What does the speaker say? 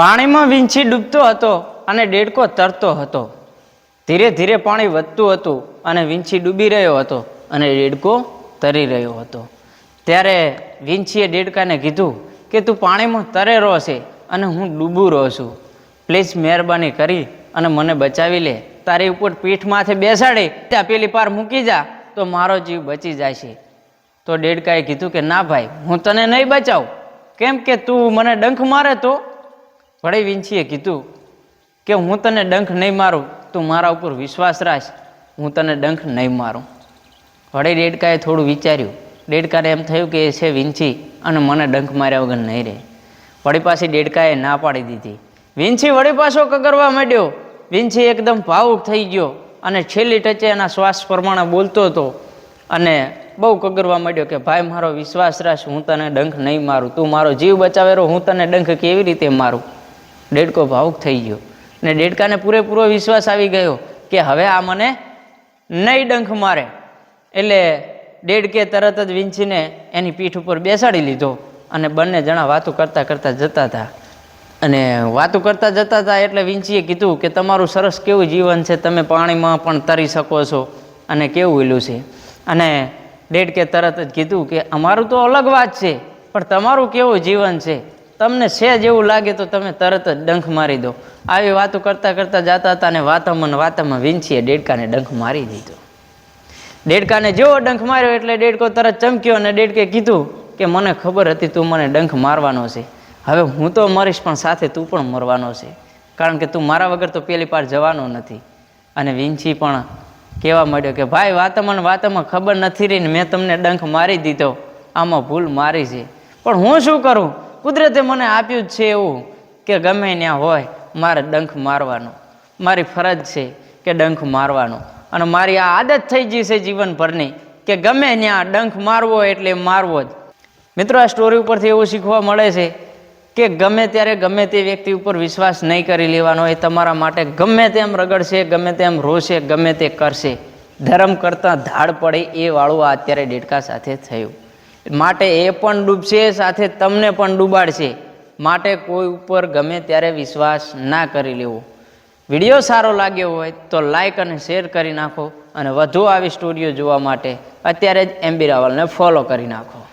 પાણીમાં વીંછી ડૂબતો હતો અને દેડકો તરતો હતો. ધીરે ધીરે પાણી વધતું હતું અને વીંછી ડૂબી રહ્યો હતો અને દેડકો તરી રહ્યો હતો. ત્યારે વીંછીએ ડેડકાને કીધું કે, તું પાણીમાં તરેરો છે અને હું ડૂબું રહો છું. પ્લીઝ મહેરબાની કરી અને મને બચાવી લે. તારી ઉપર પીઠ માથે બેસાડી, ત્યાં પેલી પાર મૂકી જા, તો મારો જીવ બચી જાય છે. તો ડેડકાએ કીધું કે, ના ભાઈ, હું તને નહીં બચાવું. કેમ કે તું મને ડંખ મારે તો વળી વિંછીએ કીધું કે હું તને ડંખ નહીં મારું, તું મારા ઉપર વિશ્વાસ રાખ, હું તને ડંખ નહીં મારું. વળી ડેડકાએ થોડું વિચાર્યું. ડેડકાને એમ થયું કે એ છે વિંછી અને મને ડંખ માર્યા વગર નહીં રહે. વળી પાછી ડેડકાએ ના પાડી દીધી. વિંછી વળી પાછો કગરવા માંડ્યો. વિંછી એકદમ ભાવુક થઈ ગયો અને છેલ્લી ટચે એના શ્વાસ પ્રમાણે બોલતો હતો અને બહુ કગરવા માંડ્યો કે, ભાઈ, મારો વિશ્વાસ રાખ, હું તને ડંખ નહીં મારું. તું મારો જીવ બચાવેરો, હું તને ડંખ કેવી રીતે મારું? ડેડકો ભાવુક થઈ ગયો. ને ડેડકાને પૂરેપૂરો વિશ્વાસ આવી ગયો કે હવે આ મને નહીં ડંખ મારે. એટલે ડેડકે તરત જ વિંછીને એની પીઠ ઉપર બેસાડી લીધો અને બંને જણા વાતો કરતાં કરતાં જતા હતા. અને વાતો કરતાં જતા હતા એટલે વિંચીએ કીધું કે તમારું સરસ કેવું જીવન છે, તમે પાણીમાં પણ તરી શકો છો અને કેવું એલું છે. અને ડેડકે તરત જ કીધું કે અમારું તો અલગ વાત છે, પણ તમારું કેવું જીવન છે? તમને છે જેવું લાગે તો તમે તરત જ ડંખ મારી દો. આવી વાતો કરતાં કરતાં જતા હતા અને વાતામાં વાતામાં વિંછીએ ડેડકાને ડંખ મારી દીધો. ડેડકાને જેવો ડંખ માર્યો એટલે ડેડકો તરત ચમક્યો અને ડેડકે કીધું કે મને ખબર હતી તું મને ડંખ મારવાનો છે. હવે હું તો મરીશ પણ સાથે તું પણ મરવાનો છે. કારણ કે તું મારા વગર તો પેલી પાર જવાનો નથી. અને વિંછી પણ કહેવા માંડ્યો કે, ભાઈ, વાતમાં વાતમાં ખબર નથી રહી ને મેં તમને ડંખ મારી દીધો. આમાં ભૂલ મારી છે. પણ હું શું કરું? કુદરતે મને આપ્યું જ છે એવું કે ગમે ત્યાં હોય, મારે ડંખ મારવાનો. મારી ફરજ છે કે ડંખ મારવાનો. અને મારી આ આદત થઈ ગઈ છે જીવનભરની કે ગમે ત્યાં ડંખ મારવો એટલે મારવો જ. મિત્રો, આ સ્ટોરી ઉપરથી એવું શીખવા મળે છે કે ગમે ત્યારે ગમે તે વ્યક્તિ ઉપર વિશ્વાસ નહીં કરી લેવાનો એ તમારા માટે ગમે તેમ રગડશે, ગમે તેમ રોશે, ગમે તે કરશે. ધર્મ કરતાં ધાડ પડે એ વાળું આ અત્યારે ડેડકા સાથે થયું. માટે એ પણ ડૂબશે, સાથે તમને પણ ડૂબાડશે. માટે કોઈ ઉપર ગમે ત્યારે વિશ્વાસ ના કરી લેવો. વીડિયો સારો લાગ્યો હોય તો લાઈક અને શેર કરી નાખો અને વધુ આવી સ્ટોરીઓ જોવા માટે અત્યારે જ એમબી રાવલને ફોલો કરી નાખો.